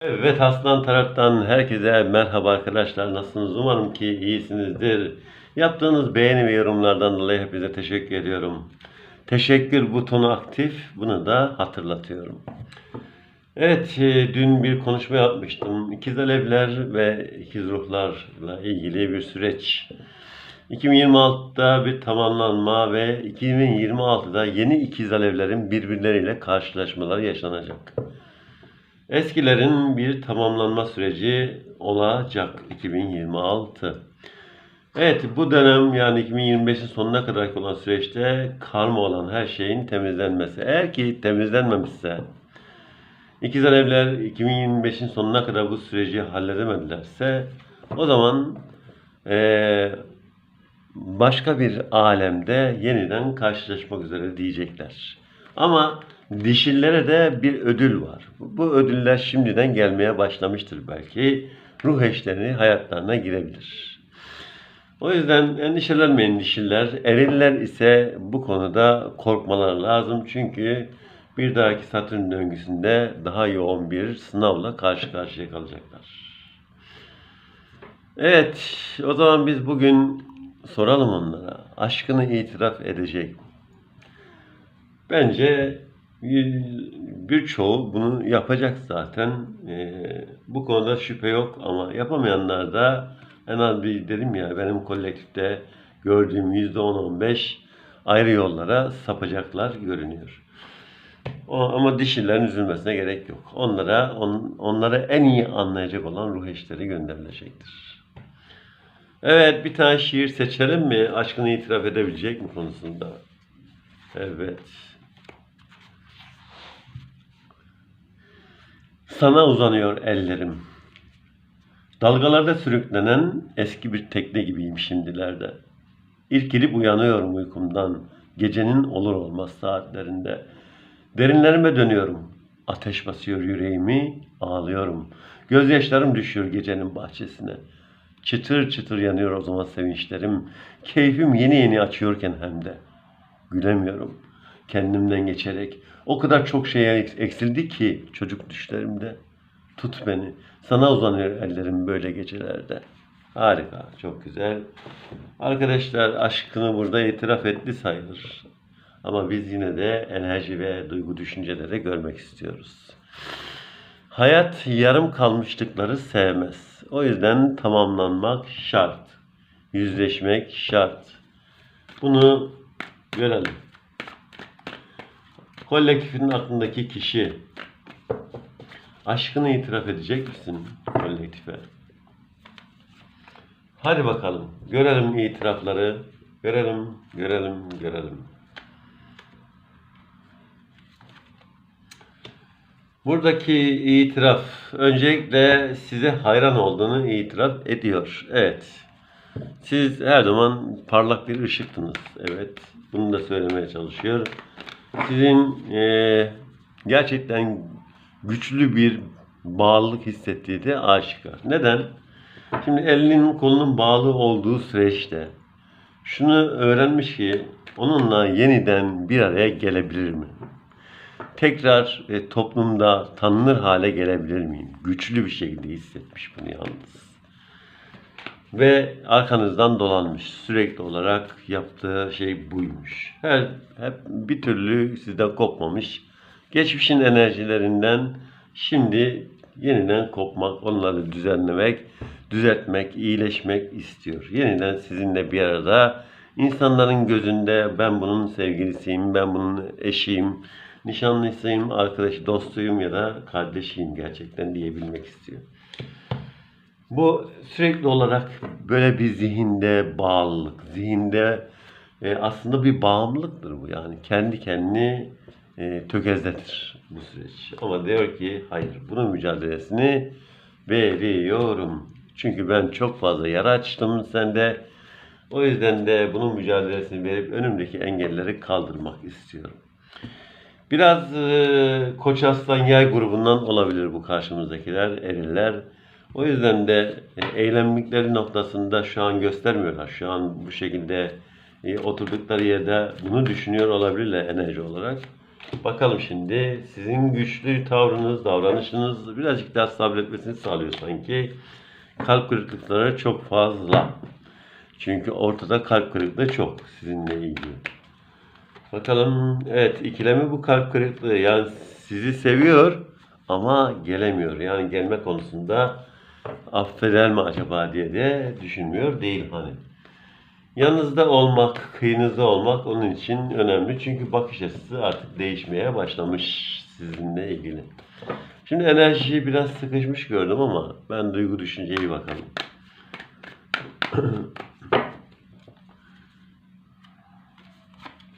Evet Aslan taraftan herkese merhaba arkadaşlar. Nasılsınız? Umarım ki iyisinizdir. Yaptığınız beğeni ve yorumlardan dolayı hepinize teşekkür ediyorum. Teşekkür butonu aktif. Bunu da hatırlatıyorum. Evet, e, dün bir konuşma yapmıştım. İkiz alevler ve ikiz ruhlarla ilgili bir süreç. 2026'da bir tamamlanma ve 2026'da yeni ikiz alevlerin birbirleriyle karşılaşmaları yaşanacak. Eskilerin bir tamamlanma süreci olacak 2026. Evet bu dönem yani 2025'in sonuna kadar olan süreçte karma olan her şeyin temizlenmesi. Eğer ki temizlenmemişse ikiz alevler 2025'in sonuna kadar bu süreci halledemedilerse o zaman eee, başka bir alemde yeniden karşılaşmak üzere diyecekler. Ama dişillere de bir ödül var. Bu ödüller şimdiden gelmeye başlamıştır belki. Ruh eşleri hayatlarına girebilir. O yüzden endişelenmeyin dişiller. Eriller ise bu konuda korkmalar lazım. Çünkü bir dahaki Satürn döngüsünde daha yoğun bir sınavla karşı karşıya kalacaklar. Evet, o zaman biz bugün soralım onlara. Aşkını itiraf edecek mi? Bence birçoğu bunu yapacak zaten. Ee, bu konuda şüphe yok ama yapamayanlar da en az bir dedim ya benim kolektifte gördüğüm %10-15 ayrı yollara sapacaklar görünüyor. O, ama dişilerin üzülmesine gerek yok. Onlara on, onlara en iyi anlayacak olan ruh eşleri gönderilecektir. Evet bir tane şiir seçelim mi? Aşkını itiraf edebilecek mi konusunda? Evet. Sana uzanıyor ellerim. Dalgalarda sürüklenen eski bir tekne gibiyim şimdilerde. İrkilip uyanıyorum uykumdan. Gecenin olur olmaz saatlerinde. Derinlerime dönüyorum. Ateş basıyor yüreğimi, ağlıyorum. Gözyaşlarım düşüyor gecenin bahçesine. Çıtır çıtır yanıyor o zaman sevinçlerim. Keyfim yeni yeni açıyorken hem de. Gülemiyorum. Kendimden geçerek. O kadar çok şeye eks- eksildi ki çocuk düşlerimde. Tut beni. Sana uzanıyor ellerim böyle gecelerde. Harika. Çok güzel. Arkadaşlar aşkını burada itiraf etti sayılır. Ama biz yine de enerji ve duygu düşünceleri görmek istiyoruz. Hayat yarım kalmışlıkları sevmez. O yüzden tamamlanmak şart. Yüzleşmek şart. Bunu görelim. Kolektifin aklındaki kişi aşkını itiraf edecek misin kolektife? Hadi bakalım. Görelim itirafları. Görelim, görelim, görelim. Buradaki itiraf öncelikle size hayran olduğunu itiraf ediyor. Evet. Siz her zaman parlak bir ışıktınız. Evet. Bunu da söylemeye çalışıyor. Sizin eee, gerçekten güçlü bir bağlılık hissettiği de aşikar. Neden? Şimdi elinin kolunun bağlı olduğu süreçte şunu öğrenmiş ki onunla yeniden bir araya gelebilir mi? Tekrar e, toplumda tanınır hale gelebilir miyim? Güçlü bir şekilde hissetmiş bunu yalnız. Ve arkanızdan dolanmış. Sürekli olarak yaptığı şey buymuş. Her, hep bir türlü sizden kopmamış. Geçmişin enerjilerinden şimdi yeniden kopmak, onları düzenlemek, düzeltmek, iyileşmek istiyor. Yeniden sizinle bir arada insanların gözünde ben bunun sevgilisiyim, ben bunun eşiyim, nişanlısıyım, arkadaşı, dostuyum ya da kardeşiyim gerçekten diyebilmek istiyor. Bu sürekli olarak böyle bir zihinde bağlılık, zihinde e, aslında bir bağımlılıktır bu yani kendi kendini e, tökezletir bu süreç. Ama diyor ki hayır bunun mücadelesini veriyorum. Çünkü ben çok fazla yara açtım sende. O yüzden de bunun mücadelesini verip önümdeki engelleri kaldırmak istiyorum. Biraz e, Koç Aslan Yay grubundan olabilir bu karşımızdakiler, eriller. O yüzden de eylemlikleri noktasında şu an göstermiyorlar. Şu an bu şekilde e, oturdukları yerde bunu düşünüyor olabilirler enerji olarak. Bakalım şimdi sizin güçlü tavrınız, davranışınız birazcık daha sabretmesini sağlıyor sanki. Kalp kırıklıkları çok fazla. Çünkü ortada kalp kırıklığı çok sizinle ilgili. Bakalım evet ikilemi bu kalp kırıklığı. Yani sizi seviyor ama gelemiyor. Yani gelme konusunda affeder mi acaba diye de düşünmüyor değil hani. Yanınızda olmak, kıyınızda olmak onun için önemli. Çünkü bakış açısı artık değişmeye başlamış sizinle ilgili. Şimdi enerjiyi biraz sıkışmış gördüm ama ben duygu düşünceye bir bakalım.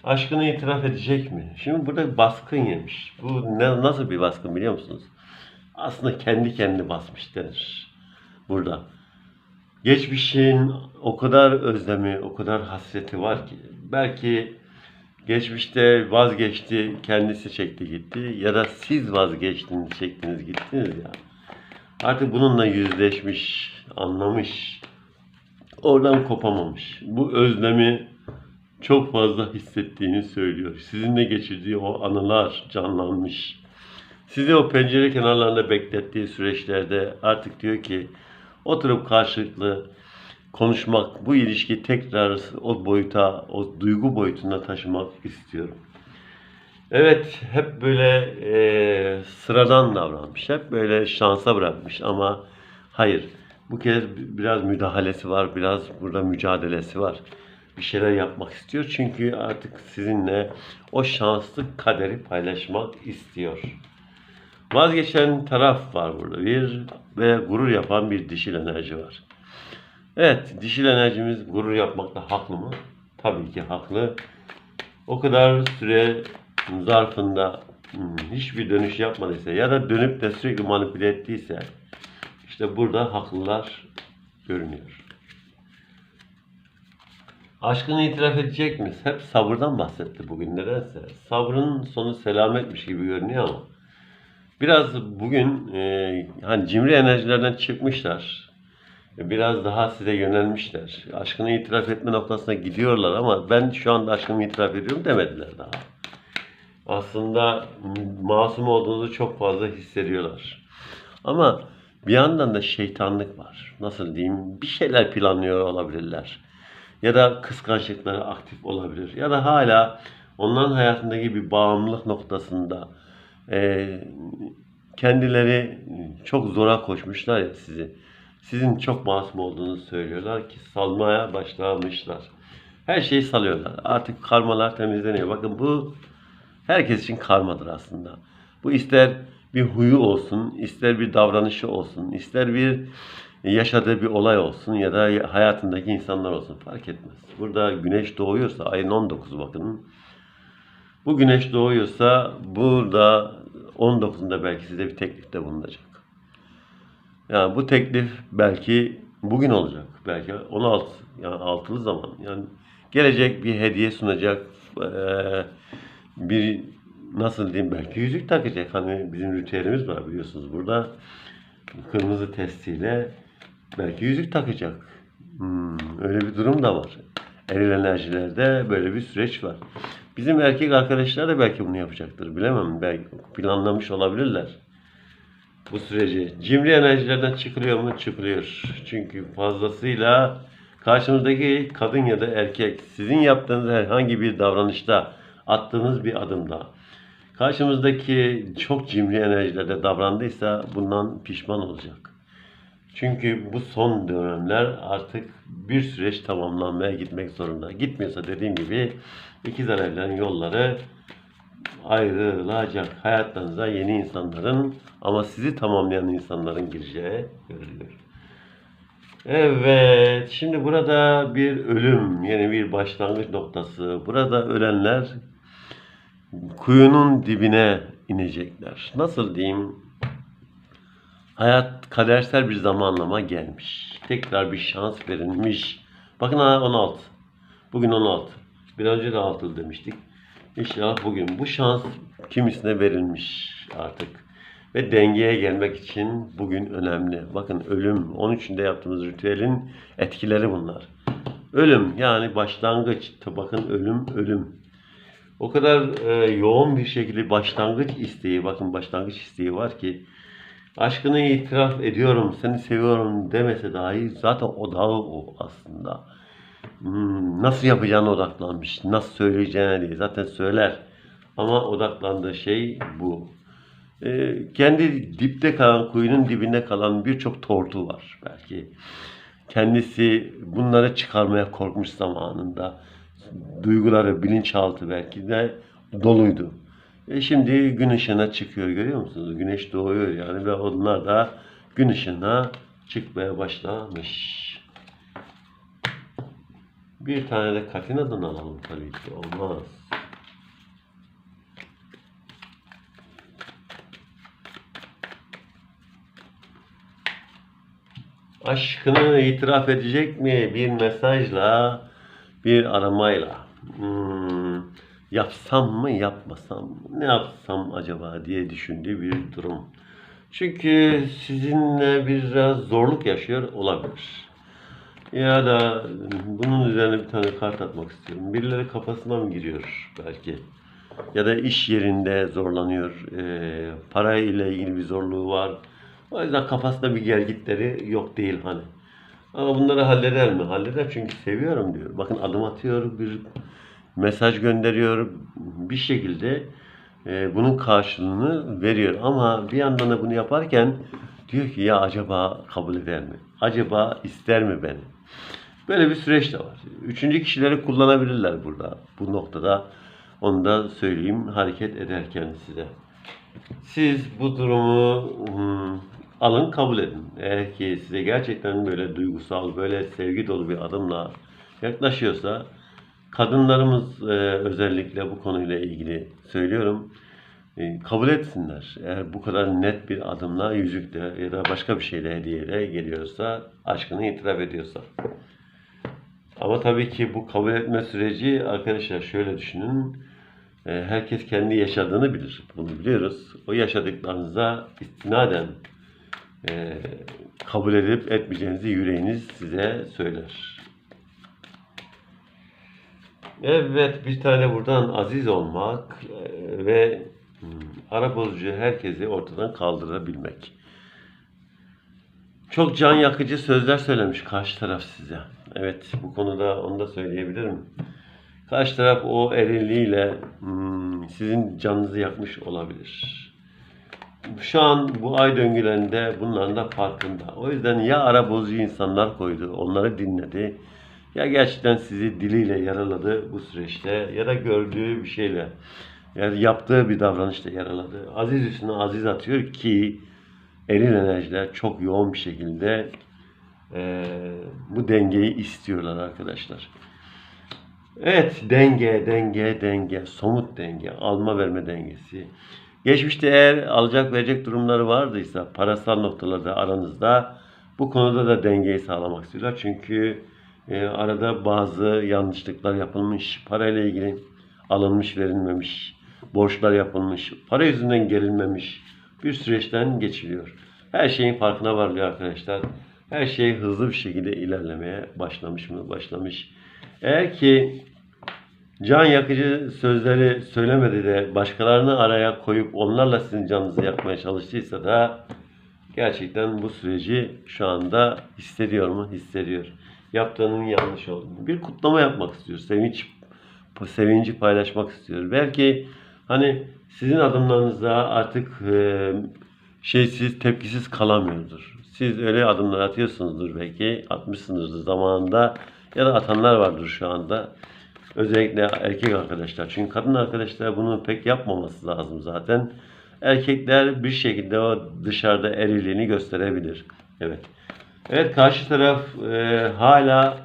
Aşkını itiraf edecek mi? Şimdi burada baskın yemiş. Bu ne, nasıl bir baskın biliyor musunuz? Aslında kendi kendini basmış denir. Burada. Geçmişin o kadar özlemi, o kadar hasreti var ki. Belki geçmişte vazgeçti, kendisi çekti gitti. Ya da siz vazgeçtiniz, çektiniz gittiniz ya. Artık bununla yüzleşmiş, anlamış. Oradan kopamamış. Bu özlemi çok fazla hissettiğini söylüyor. Sizinle geçirdiği o anılar canlanmış. Sizi o pencere kenarlarında beklettiği süreçlerde artık diyor ki oturup karşılıklı konuşmak, bu ilişki tekrar o boyuta, o duygu boyutuna taşımak istiyorum. Evet, hep böyle e, sıradan davranmış, hep böyle şansa bırakmış ama hayır, bu kez biraz müdahalesi var, biraz burada mücadelesi var. Bir şeyler yapmak istiyor çünkü artık sizinle o şanslı kaderi paylaşmak istiyor. Vazgeçen taraf var burada bir ve gurur yapan bir dişil enerji var. Evet, dişil enerjimiz gurur yapmakta haklı mı? Tabii ki haklı. O kadar süre zarfında hmm, hiçbir dönüş yapmadıysa ya da dönüp de sürekli manipüle ettiyse işte burada haklılar görünüyor. Aşkını itiraf edecek miyiz? Hep sabırdan bahsetti bugün nedense. Sabrın sonu selametmiş gibi görünüyor ama biraz bugün e, hani cimri enerjilerden çıkmışlar. Biraz daha size yönelmişler. Aşkını itiraf etme noktasına gidiyorlar ama ben şu anda aşkımı itiraf ediyorum demediler daha. Aslında masum olduğunuzu çok fazla hissediyorlar. Ama bir yandan da şeytanlık var. Nasıl diyeyim? Bir şeyler planlıyor olabilirler. Ya da kıskançlıkları aktif olabilir. Ya da hala onların hayatındaki bir bağımlılık noktasında e, kendileri çok zora koşmuşlar ya sizi. Sizin çok masum olduğunuzu söylüyorlar ki salmaya başlamışlar. Her şeyi salıyorlar. Artık karmalar temizleniyor. Bakın bu herkes için karmadır aslında. Bu ister bir huyu olsun, ister bir davranışı olsun, ister bir yaşadığı bir olay olsun ya da hayatındaki insanlar olsun fark etmez. Burada güneş doğuyorsa ayın 19 bakın. Bu güneş doğuyorsa burada 19'unda belki size bir teklifte bulunacak. Yani bu teklif belki bugün olacak. Belki 16 yani altılı zaman. Yani gelecek bir hediye sunacak. Bir nasıl diyeyim belki yüzük takacak. Hani bizim ritüelimiz var biliyorsunuz burada. Kırmızı testiyle belki yüzük takacak. Hmm, öyle bir durum da var. Eril enerjilerde böyle bir süreç var. Bizim erkek arkadaşlar da belki bunu yapacaktır. Bilemem. Belki planlamış olabilirler bu süreci. Cimri enerjilerden çıkılıyor mu? Çıkılıyor. Çünkü fazlasıyla karşınızdaki kadın ya da erkek sizin yaptığınız herhangi bir davranışta, attığınız bir adımda karşımızdaki çok cimri enerjilerde davrandıysa bundan pişman olacak. Çünkü bu son dönemler artık bir süreç tamamlanmaya gitmek zorunda. Gitmiyorsa dediğim gibi ikiz alevlerin yolları ayrılacak. Hayatlarınıza yeni insanların ama sizi tamamlayan insanların gireceği görülüyor. Evet, şimdi burada bir ölüm, yeni bir başlangıç noktası. Burada ölenler kuyunun dibine inecekler. Nasıl diyeyim? Hayat kadersel bir zamanlama gelmiş. Tekrar bir şans verilmiş. Bakın ha 16. Bugün 16. Bir önce de 6 demiştik. İnşallah bugün bu şans kimisine verilmiş artık. Ve dengeye gelmek için bugün önemli. Bakın ölüm, 13'ünde yaptığımız ritüelin etkileri bunlar. Ölüm yani başlangıç. Bakın ölüm, ölüm. O kadar e, yoğun bir şekilde başlangıç isteği, bakın başlangıç isteği var ki aşkını itiraf ediyorum, seni seviyorum demese dahi zaten odağı o aslında. Hmm, nasıl yapacağına odaklanmış, nasıl söyleyeceğine değil. Zaten söyler ama odaklandığı şey bu. Ee, kendi dipte kalan, kuyunun dibinde kalan birçok tortu var belki. Kendisi bunları çıkarmaya korkmuş zamanında. Duyguları, bilinçaltı belki de doluydu. E şimdi gün ışığına çıkıyor görüyor musunuz? Güneş doğuyor yani ve onlar da gün ışığına çıkmaya başlamış. Bir tane de Katina'dan alalım tabii ki. Olmaz. Aşkını itiraf edecek mi? Bir mesajla, bir aramayla. Hmm, yapsam mı, yapmasam mı? Ne yapsam acaba diye düşündüğü bir durum. Çünkü sizinle biraz zorluk yaşıyor olabilir. Ya da bunun üzerine bir tane kart atmak istiyorum. Birileri kafasına mı giriyor belki? Ya da iş yerinde zorlanıyor. E, para ile ilgili bir zorluğu var. O yüzden kafasında bir gergitleri yok değil hani. Ama bunları halleder mi? Halleder çünkü seviyorum diyor. Bakın adım atıyor, bir mesaj gönderiyor. Bir şekilde e, bunun karşılığını veriyor. Ama bir yandan da bunu yaparken diyor ki ya acaba kabul eder mi? Acaba ister mi beni? Böyle bir süreç de var. Üçüncü kişileri kullanabilirler burada. Bu noktada onu da söyleyeyim hareket ederken size. Siz bu durumu hmm, alın kabul edin. Eğer ki size gerçekten böyle duygusal, böyle sevgi dolu bir adımla yaklaşıyorsa kadınlarımız e, özellikle bu konuyla ilgili söylüyorum. E, kabul etsinler. Eğer bu kadar net bir adımla yüzükle ya da başka bir şeyle hediyeyle geliyorsa, aşkını itiraf ediyorsa. Ama tabii ki bu kabul etme süreci arkadaşlar şöyle düşünün. E, herkes kendi yaşadığını bilir. Bunu biliyoruz. O yaşadıklarınıza istinaden e, kabul edip etmeyeceğinizi yüreğiniz size söyler. Evet bir tane buradan aziz olmak e, ve hmm, ara bozucu herkesi ortadan kaldırabilmek. Çok can yakıcı sözler söylemiş karşı taraf size. Evet bu konuda onu da söyleyebilirim. Karşı taraf o erilliğiyle hmm, sizin canınızı yakmış olabilir. Şu an bu ay döngülerinde bunların da farkında. O yüzden ya ara bozucu insanlar koydu, onları dinledi. Ya gerçekten sizi diliyle yaraladı bu süreçte ya da gördüğü bir şeyle yani yaptığı bir davranışla yaraladı. Aziz üstüne aziz atıyor ki eril enerjiler çok yoğun bir şekilde e, bu dengeyi istiyorlar arkadaşlar. Evet denge, denge, denge, somut denge, alma verme dengesi. Geçmişte eğer alacak verecek durumları vardıysa parasal noktalarda aranızda bu konuda da dengeyi sağlamak istiyorlar. Çünkü e, arada bazı yanlışlıklar yapılmış, parayla ilgili alınmış verilmemiş, borçlar yapılmış, para yüzünden gerilmemiş bir süreçten geçiliyor. Her şeyin farkına varlıyor arkadaşlar. Her şey hızlı bir şekilde ilerlemeye başlamış mı? Başlamış. Eğer ki can yakıcı sözleri söylemedi de başkalarını araya koyup onlarla sizin canınızı yakmaya çalıştıysa da gerçekten bu süreci şu anda hissediyor mu? Hissediyor. Yaptığının yanlış olduğunu. Bir kutlama yapmak istiyor. Sevinç sevinci paylaşmak istiyor. Belki hani sizin adımlarınızda artık e, şeysiz, tepkisiz kalamıyordur. Siz öyle adımlar atıyorsunuzdur belki. Atmışsınızdır zamanında ya da atanlar vardır şu anda. Özellikle erkek arkadaşlar. Çünkü kadın arkadaşlar bunu pek yapmaması lazım zaten. Erkekler bir şekilde o dışarıda eriliğini gösterebilir. Evet. Evet karşı taraf e, hala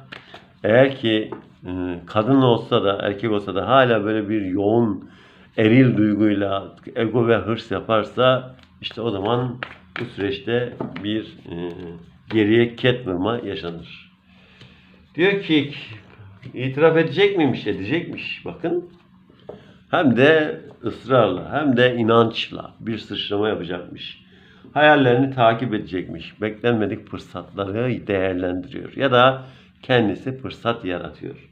eğer ki e, kadın olsa da erkek olsa da hala böyle bir yoğun eril duyguyla ego ve hırs yaparsa işte o zaman bu süreçte bir e, geriye ket vurma yaşanır. Diyor ki itiraf edecek miymiş? Edecekmiş. Bakın. Hem de ısrarla hem de inançla bir sıçrama yapacakmış. Hayallerini takip edecekmiş. Beklenmedik fırsatları değerlendiriyor. Ya da kendisi fırsat yaratıyor.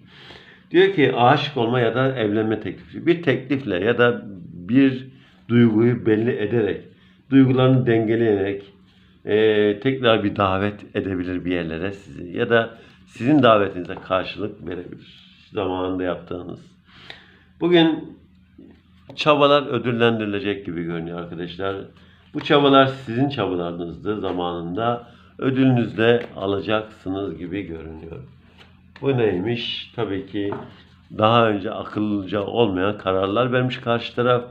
Diyor ki aşık olma ya da evlenme teklifi. Bir teklifle ya da bir duyguyu belli ederek, duygularını dengeleyerek eee, tekrar bir davet edebilir bir yerlere sizi. Ya da sizin davetinize karşılık verebilir. Zamanında yaptığınız. Bugün çabalar ödüllendirilecek gibi görünüyor arkadaşlar. Bu çabalar sizin çabalarınızdı zamanında. Ödülünüzü de alacaksınız gibi görünüyor. Bu neymiş? Tabii ki daha önce akıllıca olmayan kararlar vermiş karşı taraf.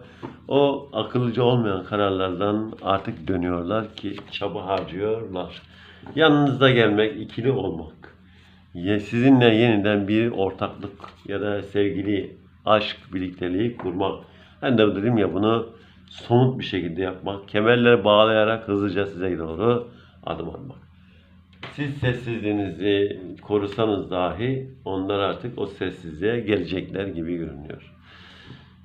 O akıllıca olmayan kararlardan artık dönüyorlar ki çaba harcıyorlar. Yanınızda gelmek, ikili olmak. Sizinle yeniden bir ortaklık ya da sevgili, aşk birlikteliği kurmak. Ben de dedim ya bunu somut bir şekilde yapmak. Kemerleri bağlayarak hızlıca size doğru adım atmak. Siz sessizliğinizi korusanız dahi onlar artık o sessizliğe gelecekler gibi görünüyor.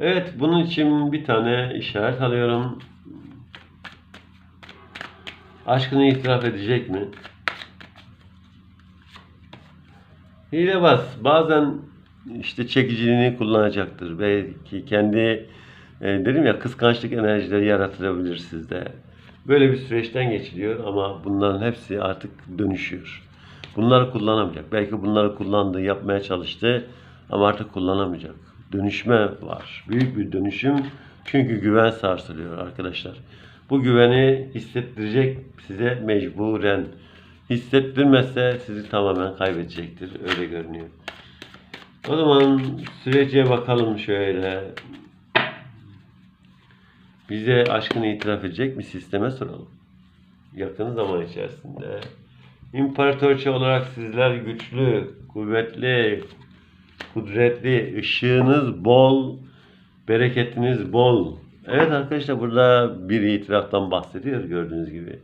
Evet bunun için bir tane işaret alıyorum. Aşkını itiraf edecek mi? Hilebaz bazen işte çekiciliğini kullanacaktır. Belki kendi e, dedim ya kıskançlık enerjileri yaratılabilir sizde. Böyle bir süreçten geçiliyor ama bunların hepsi artık dönüşüyor. Bunları kullanamayacak. Belki bunları kullandı, yapmaya çalıştı ama artık kullanamayacak. Dönüşme var. Büyük bir dönüşüm. Çünkü güven sarsılıyor arkadaşlar. Bu güveni hissettirecek size mecburen. Hissettirmezse sizi tamamen kaybedecektir. Öyle görünüyor. O zaman sürece bakalım şöyle. Bize aşkını itiraf edecek mi sisteme soralım. Yakın zaman içerisinde. İmparatorça olarak sizler güçlü, kuvvetli, kudretli, ışığınız bol, bereketiniz bol. Evet arkadaşlar burada bir itiraftan bahsediyor gördüğünüz gibi.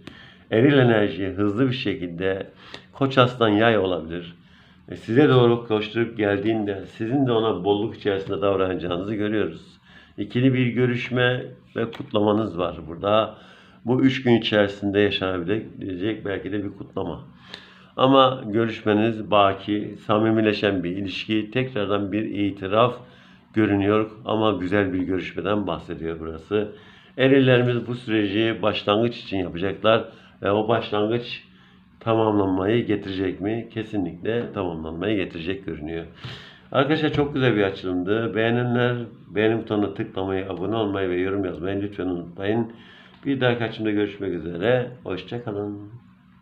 Eril enerji hızlı bir şekilde koç aslan yay olabilir. E, Size doğru koşturup geldiğinde sizin de ona bolluk içerisinde davranacağınızı görüyoruz. İkili bir görüşme ve kutlamanız var burada. Bu üç gün içerisinde yaşanabilecek belki de bir kutlama. Ama görüşmeniz baki, samimileşen bir ilişki, tekrardan bir itiraf görünüyor ama güzel bir görüşmeden bahsediyor burası. Erillerimiz bu süreci başlangıç için yapacaklar ve o başlangıç tamamlanmayı getirecek mi? Kesinlikle tamamlanmayı getirecek görünüyor. Arkadaşlar çok güzel bir açılımdı. Beğenenler beğeni butonuna tıklamayı, abone olmayı ve yorum yazmayı lütfen unutmayın. Bir dahaki açımda görüşmek üzere. Hoşçakalın.